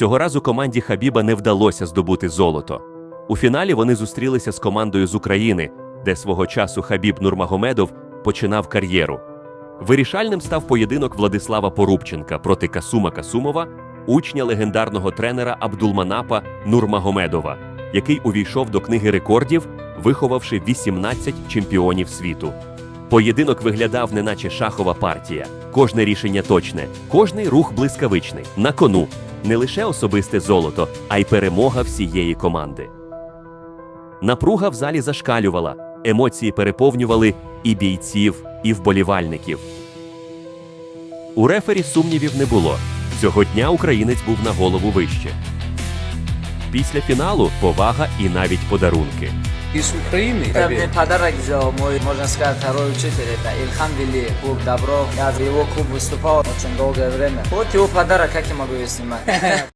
Цього разу команді Хабіба не вдалося здобути золото. У фіналі вони зустрілися з командою з України, де свого часу Хабіб Нурмагомедов починав кар'єру. Вирішальним став поєдинок Владислава Порубченка проти Касума Касумова, учня легендарного тренера Абдулманапа Нурмагомедова, який увійшов до книги рекордів, виховавши 18 чемпіонів світу. Поєдинок виглядав неначе шахова партія. Кожне рішення точне, кожний рух блискавичний. На кону не лише особисте золото, а й перемога всієї команди. Напруга в залі зашкалювала, емоції переповнювали і бійців, і вболівальників. У рефері сумнівів не було. Цього дня українець був на голову вище. Після фіналу повага і навіть подарунки. Из Украины? Это мне подарок сделал мой, можно сказать, второй учитель. Это Ильхам Вели, клуб Добро. Я в его клуб выступал очень долгое время. Вот его подарок, как я могу его снимать?